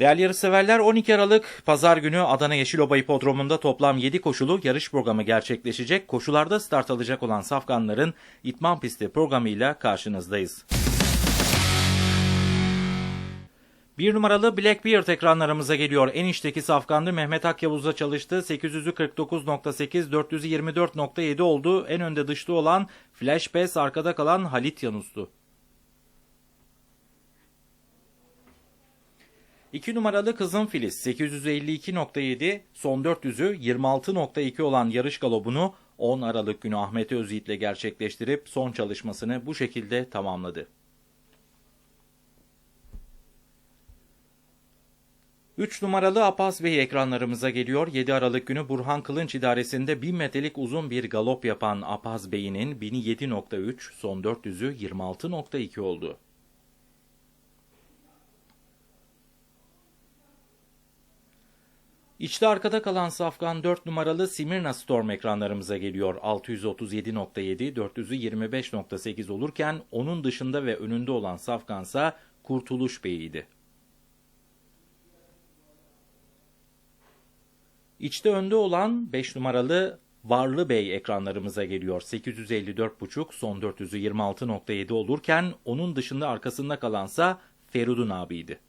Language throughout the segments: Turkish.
Değerli yarışseverler 12 Aralık Pazar günü Adana Yeşilova Hipodromu'nda toplam 7 koşulu yarış programı gerçekleşecek. Koşularda start alacak olan safkanların itman pisti programıyla karşınızdayız. Bir numaralı Blackbeard ekranlarımıza geliyor. En içteki safkanlı Mehmet Akyavuz'da çalıştı. 800'ü 49.8, 400'ü 24.7 oldu. En önde dışlı olan Flash Pass, arkada kalan Halit Yanus'tu. 2 numaralı Kızım Filiz 852.7 son 400'ü 26.2 olan yarış galobunu 10 Aralık günü Ahmet Özyiğit ile gerçekleştirip son çalışmasını bu şekilde tamamladı. 3 numaralı Apaz Bey ekranlarımıza geliyor. 7 Aralık günü Burhan Kılınç idaresinde 1000 metrelik uzun bir galop yapan Apaz Bey'inin 1007.3 son 400'ü 26.2 oldu. İçte arkada kalan safkan 4 numaralı Simirna Storm ekranlarımıza geliyor. 637.7, 400'ü 25.8 olurken onun dışında ve önünde olan safkansa Kurtuluş Bey'iydi. İçte önde olan 5 numaralı Varlı Bey ekranlarımıza geliyor. 854.5 son 400'ü 26.7 olurken onun dışında arkasında kalansa Ferudun abiydi.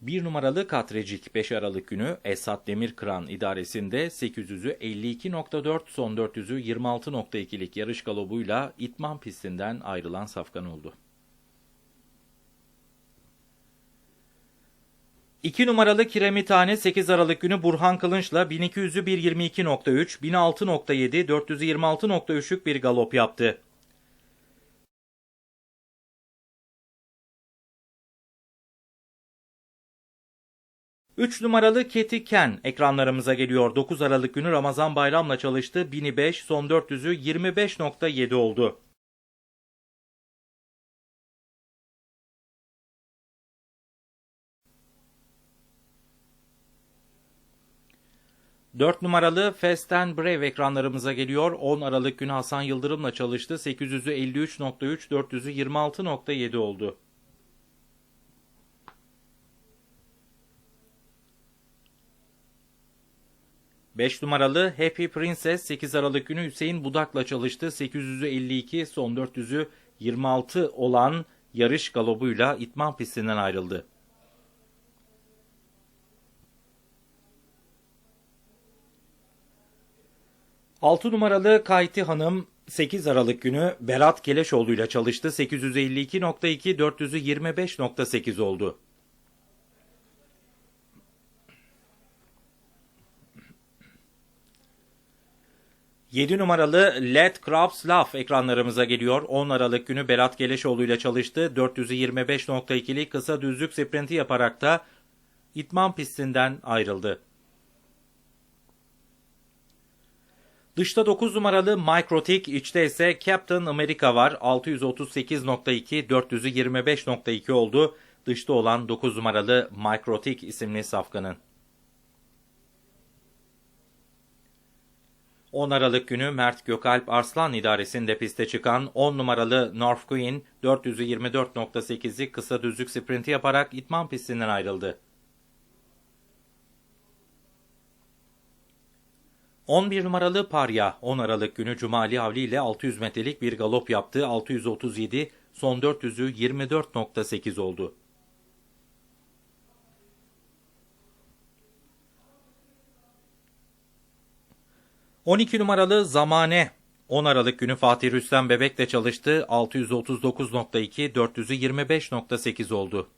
Bir numaralı Katrecik 5 Aralık günü Esat Demirkıran idaresinde 800'ü 52.4 son 400'ü 26.2'lik yarış galobuyla itman pistinden ayrılan safkan oldu. 2 numaralı Kiremithane 8 Aralık günü Burhan Kılınç'la 1200'ü 1.22.3, 1006.7, 426.3'lük bir galop yaptı. 3 numaralı Keti Ken ekranlarımıza geliyor. 9 Aralık günü Ramazan Bayram'la çalıştı. 1005 son 400'ü 25.7 oldu. Dört numaralı Fast and Brave ekranlarımıza geliyor. 10 Aralık günü Hasan Yıldırım'la çalıştı. 800'ü 53.3, 400'ü 26.7 oldu. 5 numaralı Happy Princess 8 Aralık günü Hüseyin Budak'la çalıştı. 800'ü 52 son 400'ü 26 olan yarış galobuyla itman pistinden ayrıldı. Altı numaralı Kayti Hanım 8 Aralık günü Berat Keleşoğlu ile çalıştı. 852.2 400'ü 25.8 oldu. 7 numaralı Let Crops Love ekranlarımıza geliyor. 10 Aralık günü Berat Geleşoğlu ile çalıştı. 425.2'lik kısa düzlük sprinti yaparak da itman pistinden ayrıldı. Dışta 9 numaralı Microtik, içte ise Captain America var. 638.2, 400'ü 25.2 oldu. Dışta olan 9 numaralı Microtik isimli safkanın. 10 Aralık günü Mert Gökalp Arslan idaresinde piste çıkan 10 numaralı North Queen 424.8'i kısa düzlük sprinti yaparak itman pistinden ayrıldı. 11 numaralı Parya 10 Aralık günü Cumali Avli ile 600 metrelik bir galop yaptı. 637 son 400'ü 24.8 oldu. 12 numaralı Zamane 10 Aralık günü Fatih Rüstem Bebek'le çalıştı. 639.2, 400'ü 25.8 oldu.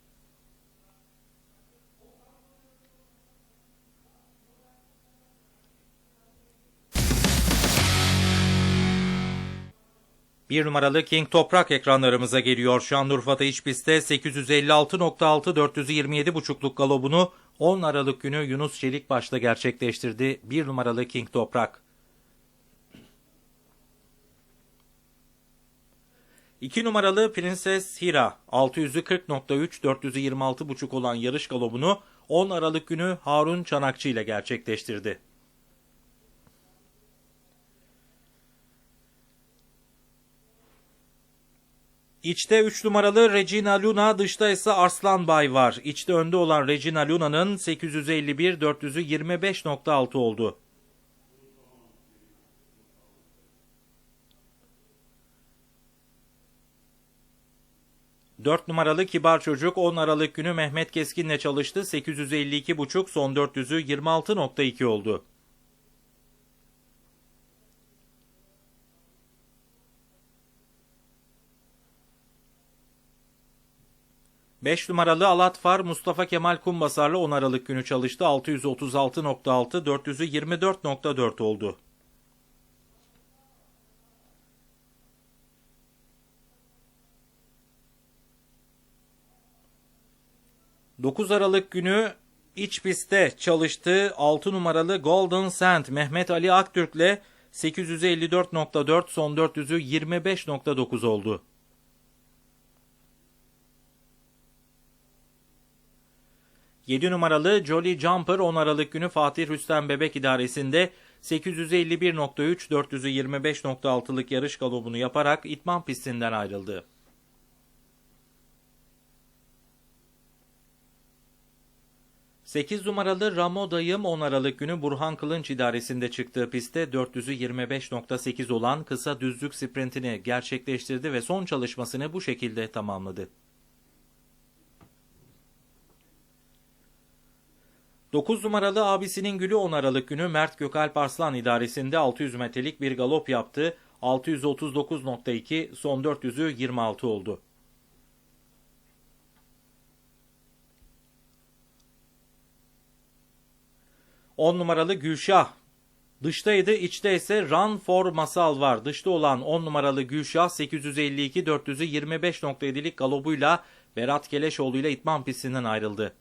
Bir numaralı King Toprak ekranlarımıza geliyor. Şanlıurfa'da iç pistte 856.6 427.5'luk galobunu 10 Aralık günü Yunus Çelik başta gerçekleştirdi. Bir numaralı King Toprak. 2 numaralı Prenses Hira 640.3 426.5 olan yarış galobunu 10 Aralık günü Harun Çanakçı ile gerçekleştirdi. İçte 3 numaralı Regina Luna, dışta ise Arslan Bay var. İçte önde olan Regina Luna'nın 851 425.6 oldu. Dört numaralı Kibar Çocuk 10 Aralık günü Mehmet Keskin'le çalıştı. 852,5 son 400'ü 26.2 oldu. 5 numaralı Alatfar Mustafa Kemal Kumbasar'la 10 Aralık günü çalıştı. 636.6, 400'ü 24.4 oldu. Dokuz Aralık günü iç pistte çalıştığı 6 numaralı Golden Sand Mehmet Ali Aktürk'le 854.4 son 400'ü 25.9 oldu. 7 numaralı Jolly Jumper 10 Aralık günü Fatih Rüstem Bebek İdaresi'nde 851.3 425.6'lık yarış galobunu yaparak itman pistinden ayrıldı. Sekiz numaralı Ramo Dayım 10 Aralık günü Burhan Kılınç idaresinde çıktığı pistte 400'ü 25.8 olan kısa düzlük sprintini gerçekleştirdi ve son çalışmasını bu şekilde tamamladı. 9 numaralı abisinin gülü 10 Aralık günü Mert Gökalp Arslan idaresinde 600 metrelik bir galop yaptı. 639.2 son 400'ü 26 oldu. On numaralı Gülşah. Dıştaydı, içte ise Run for Masal var. Dışta olan 10 numaralı Gülşah 852 400'ü 25.7'lik galobuyla Berat Keleşoğlu ile itman pistinden ayrıldı.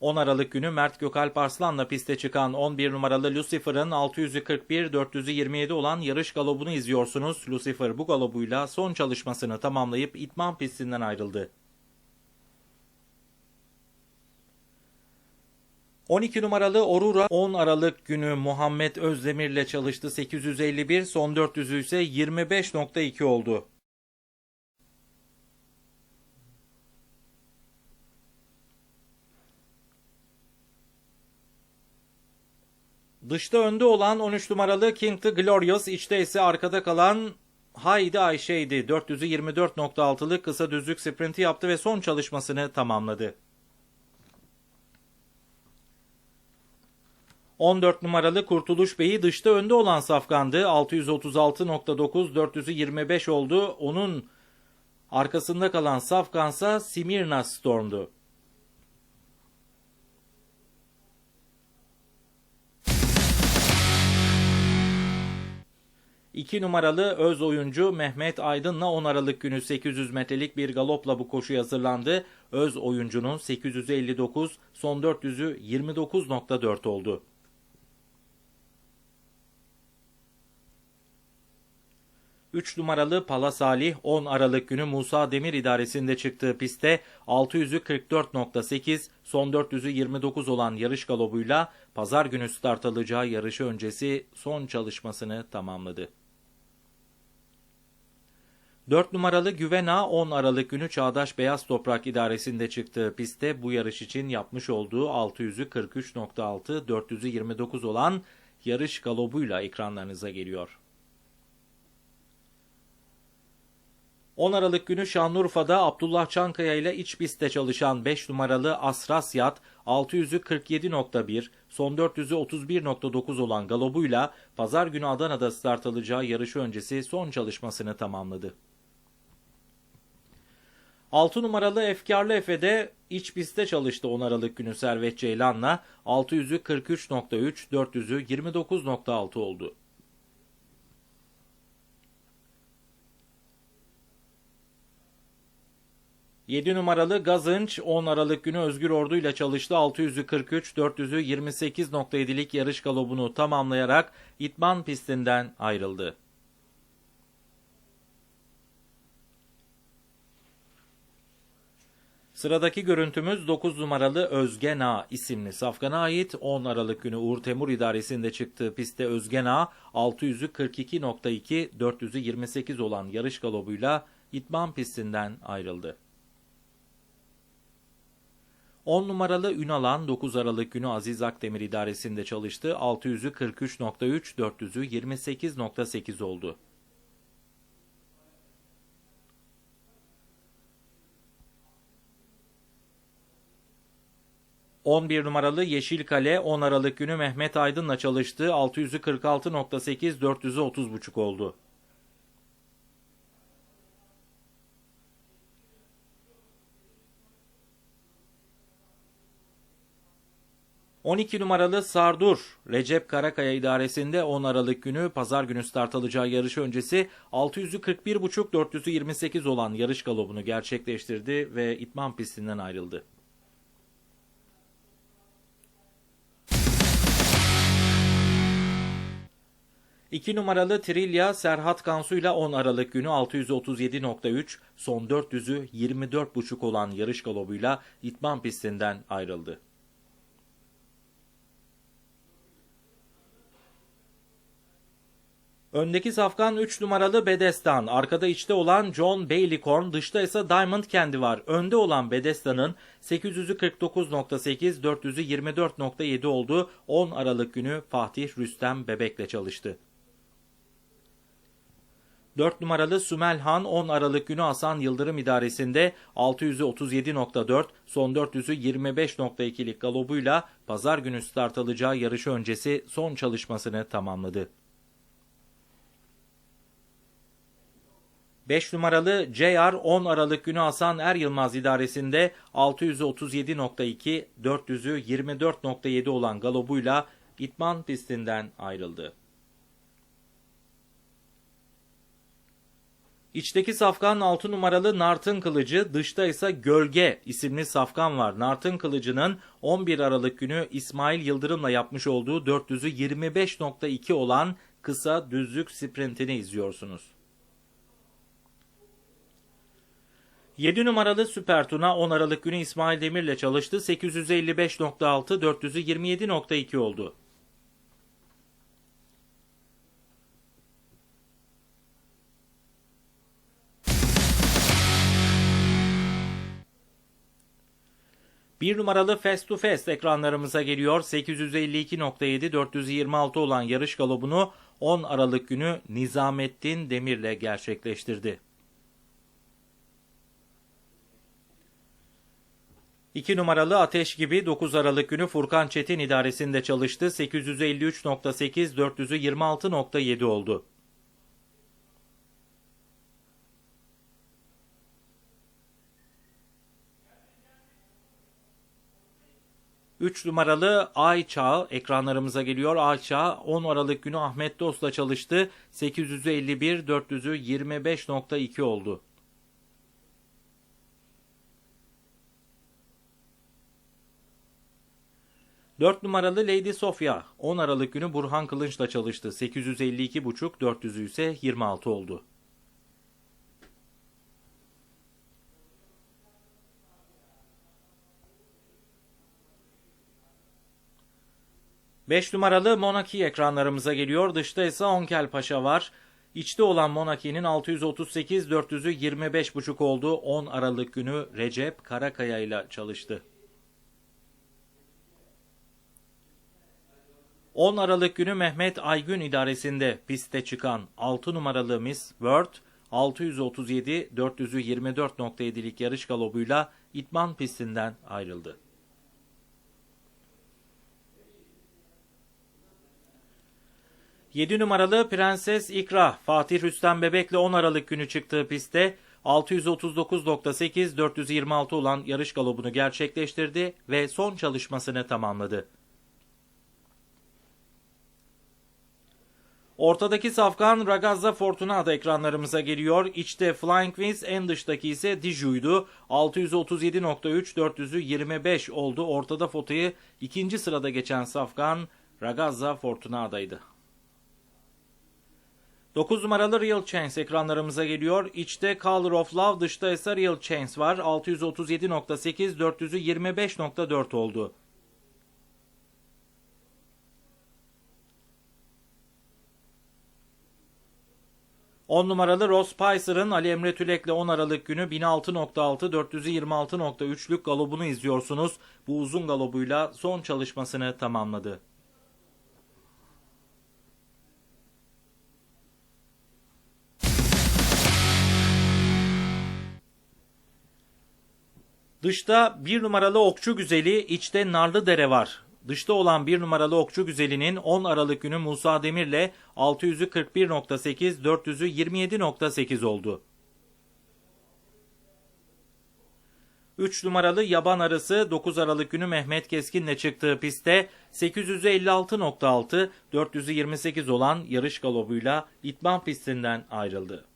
10 Aralık günü Mert Gökalp Arslan'la piste çıkan 11 numaralı Lucifer'ın 641 427 olan yarış galobunu izliyorsunuz. Lucifer bu galobuyla son çalışmasını tamamlayıp itman pistinden ayrıldı. 12 numaralı Orura 10 Aralık günü Muhammed Özdemir'le çalıştı 851 son 400'ü ise 25.2 oldu. Dışta önde olan 13 numaralı King the Glorious, içte ise arkada kalan Haydi Ayşe'ydi. 400'ü 24.6'lık kısa düzlük sprinti yaptı ve son çalışmasını tamamladı. 14 numaralı Kurtuluş Bey'i dışta önde olan safkandı. 636.9 400'ü 25 oldu. Onun arkasında kalan safkansa Simirna Storm'du. 2 numaralı öz oyuncu Mehmet Aydın'la 10 Aralık günü 800 metrelik bir galopla bu koşuya hazırlandı. Öz oyuncunun 859, son 400'ü 29.4 oldu. Üç numaralı Pala Salih 10 Aralık günü Musa Demir idaresinde çıktığı pistte 600'ü 44.8, son 400'ü 29 olan yarış galobuyla pazar günü start alacağı yarışı öncesi son çalışmasını tamamladı. 4 numaralı Güvena 10 Aralık günü Çağdaş Beyaz Toprak İdaresi'nde çıktığı pistte bu yarış için yapmış olduğu 600'ü 43.6, 400'ü 29 olan yarış galobuyla ekranlarınıza geliyor. 10 Aralık günü Şanlıurfa'da Abdullah Çankaya ile iç pistte çalışan 5 numaralı Asrasyat 600'ü 47.1, son 400'ü 31.9 olan galobuyla pazar günü Adana'da start alacağı yarışı öncesi son çalışmasını tamamladı. 6 numaralı Efkarlı Efe'de iç pistte çalıştı 10 Aralık günü Servet Ceylan'la 600'ü 43.3, 400'ü 29.6 oldu. Yedi numaralı Gazınç 10 Aralık günü Özgür Ordu ile çalıştı. 600'ü 43, 400'ü 28.7'lik yarış galobunu tamamlayarak İtman pistinden ayrıldı. Sıradaki görüntümüz 9 numaralı Özgen Ağa isimli safkana ait 10 Aralık günü Uğur Temur idaresinde çıktığı pistte Özgen Ağa 600'ü 42.2 400'ü 28 olan yarış galobuyla itman pistinden ayrıldı. 10 numaralı Ünalan 9 Aralık günü Aziz Akdemir idaresinde çalıştı. 600'ü 43.3, 400'ü 28.8 oldu. 11 numaralı Yeşil Kale 10 Aralık günü Mehmet Aydın'la çalıştı. 600'ü 46.8, 400'ü 30.5 oldu. ...12 numaralı Sardur, Recep Karakaya idaresinde 10 Aralık günü pazar günü start alacağı yarış öncesi 600'ü 41.5 400'ü 28 olan yarış galobunu gerçekleştirdi ve itman pistinden ayrıldı. 2 numaralı Trilya Serhat Kansu ile 10 Aralık günü 637.3, son 400'ü 24.5 olan yarış galobuyla itman pistinden ayrıldı. Öndeki safkan 3 numaralı Bedestan, arkada içte olan John Baileycorn, dışta ise Diamond Candy var. Önde olan Bedestan'ın 800'ü 49.8, 400'ü 24.7 olduğu 10 Aralık günü Fatih Rüstem Bebek'le çalıştı. 4 numaralı Sümelhan 10 Aralık günü Hasan Yıldırım idaresinde 600'ü 37.4, son 400'ü 25.2'lik galobuyla pazar günü start alacağı yarış öncesi son çalışmasını tamamladı. 5 numaralı JR 10 Aralık günü Hasan Er Yılmaz idaresinde 637.2, 400'ü 24.7 olan galobuyla itman pistinden ayrıldı. İçteki safkan 6 numaralı Nartın Kılıcı, dışta ise Gölge isimli safkan var. Nartın Kılıcı'nın 11 Aralık günü İsmail Yıldırım'la yapmış olduğu 400'ü 25.2 olan kısa düzlük sprintini izliyorsunuz. 7 numaralı Süper Tuna 10 Aralık günü İsmail Demir'le çalıştı. 855.6, 400'ü 27.2 oldu. 1 numaralı Fast to Fast ekranlarımıza geliyor. 852.7 426 olan yarış galobunu 10 Aralık günü Nizamettin Demir'le gerçekleştirdi. 2 numaralı Ateş gibi 9 Aralık günü Furkan Çetin idaresinde çalıştı. 853.8 400'ü 26.7 oldu. 3 numaralı Ay Çağı ekranlarımıza geliyor. Ay Çağı 10 Aralık günü Ahmet Dost'la çalıştı. 851 400'ü 25.2 oldu. Dört numaralı Lady Sofia 10 Aralık günü Burhan Kılınç'la çalıştı. 852,5 400'ü ise 26 oldu. 5 numaralı Monaki ekranlarımıza geliyor. Dışta ise Onkel Paşa var. İçte olan Monaki'nin 638 400'ü 25,5 olduğu 10 Aralık günü Recep Karakaya ile çalıştı. 10 Aralık günü Mehmet Aygün idaresinde piste çıkan 6 numaralı Miss World 637 400'ü 24.7'lik yarış galobuyla itman pistinden ayrıldı. 7 numaralı Prenses İkra Fatih Rüstem Bebek'le 10 Aralık günü çıktığı pistte 639.8 426 olan yarış galobunu gerçekleştirdi ve son çalışmasını tamamladı. Ortadaki safkan Ragazza Fortuna'da ekranlarımıza geliyor. İçte Flying Wings en dıştaki ise Diju'ydu. 637.3 400'ü 25 oldu. Ortada fotoyu ikinci sırada geçen safkan Ragazza Fortuna'daydı. 9 numaralı Real Chance ekranlarımıza geliyor. İçte Color of Love, dışta ise Real Chance var. 637.8, 400'ü 25.4 oldu. On numaralı Ross Picer'ın Ali Emre Tülek'le 10 Aralık günü 1006.6 426.3'lük galobunu izliyorsunuz. Bu uzun galobuyla son çalışmasını tamamladı. Dışta bir numaralı okçu güzeli, içte Narlıdere var. Dışta olan bir numaralı okçu güzelinin 10 Aralık günü Musa Demir'le 600'ü 41.8, 400'ü 27.8 oldu. 3 numaralı yaban arısı 9 Aralık günü Mehmet Keskin'le çıktığı pistte 856.6, 428 olan yarış galobuyla itman pistinden ayrıldı.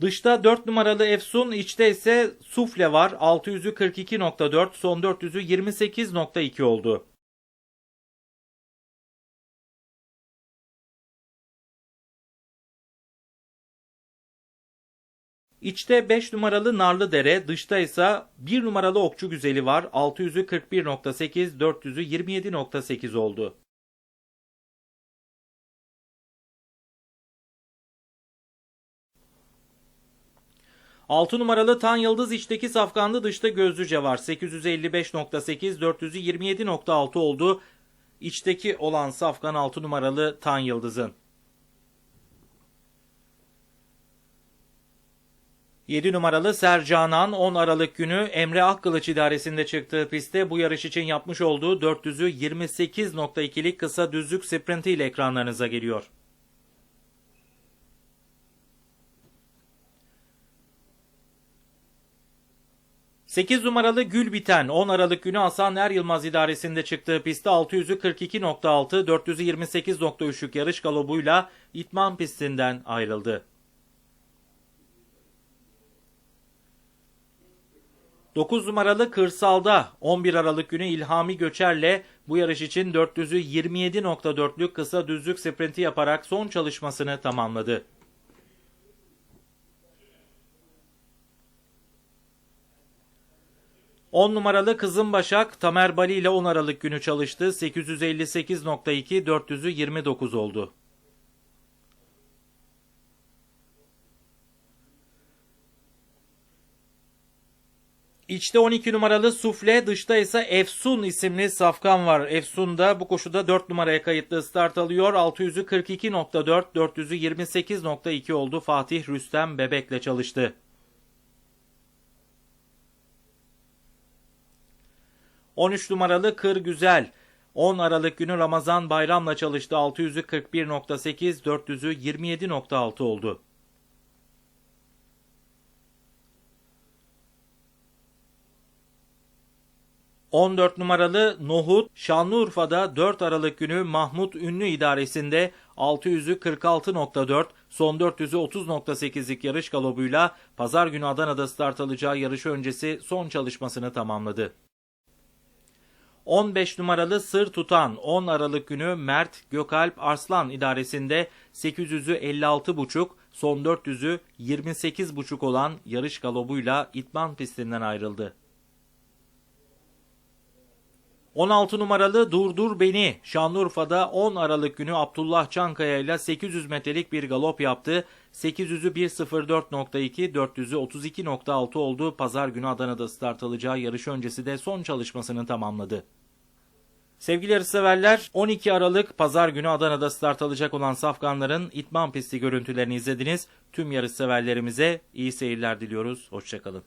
Dışta 4 numaralı Efsun, içte ise Sufle var. 600'ü 42.4, son 400'ü 28.2 oldu. İçte 5 numaralı Narlıdere, dışta ise 1 numaralı Okçu Güzeli var. 600'ü 41.8, 400'ü 27.8 oldu. 6 numaralı Tan Yıldız içteki safkanlı dışta gözlüce var. 855.8 400'ü 27.6 oldu. İçteki olan safkan 6 numaralı Tan Yıldız'ın. 7 numaralı Sercanan 10 Aralık günü Emre Akkılıç idaresinde çıktığı pistte bu yarış için yapmış olduğu 400'ü 28.2'lik kısa düzlük sprinti ile ekranlarınıza geliyor. 8 numaralı Gül Biten 10 Aralık günü Hasan Er Yılmaz idaresinde çıktığı pistte 600'ü 42.6, 400'ü 28.3'lük yarış galobuyla itman pistinden ayrıldı. 9 numaralı Kırsal'da 11 Aralık günü İlhami Göçer'le bu yarış için 400'ü 27.4'lük kısa düzlük sprinti yaparak son çalışmasını tamamladı. 10 numaralı Kızım Başak Tamer Bali ile 10 Aralık günü çalıştı. 858.2 400'ü 29 oldu. İçte 12 numaralı Sufle, dışta ise Efsun isimli safkan var. Efsun da bu koşuda 4 numaraya kayıtlı start alıyor. 600'ü 42.4, 400'ü 28.2 oldu. Fatih Rüstem Bebek'le çalıştı. 13 numaralı Kır Güzel. 10 Aralık günü Ramazan Bayram'la çalıştı. 600'ü 41.8, 400'ü 27.6 oldu. ...14 numaralı Nohut, Şanlıurfa'da 4 Aralık günü Mahmut Ünlü idaresinde 600'ü 46.4, son 400'ü 30.8'lik yarış galobuyla pazar günü Adana'da start alacağı yarış öncesi son çalışmasını tamamladı. 15 numaralı Sır Tutan 10 Aralık günü Mert Gökalp Arslan idaresinde 800'ü 56,5 son 400'ü 28,5 olan yarış galobuyla itman pistinden ayrıldı. 16 numaralı Durdur Beni Şanlıurfa'da 10 Aralık günü Abdullah Çankaya ile 800 metrelik bir galop yaptı. 800'ü 1.04.2, 400'ü 32.6 oldu. Pazar günü Adana'da start alacağı yarış öncesi de son çalışmasını tamamladı. Sevgili yarışseverler 12 Aralık Pazar günü Adana'da start alacak olan safkanların itman pisti görüntülerini izlediniz. Tüm yarışseverlerimize iyi seyirler diliyoruz. Hoşçakalın.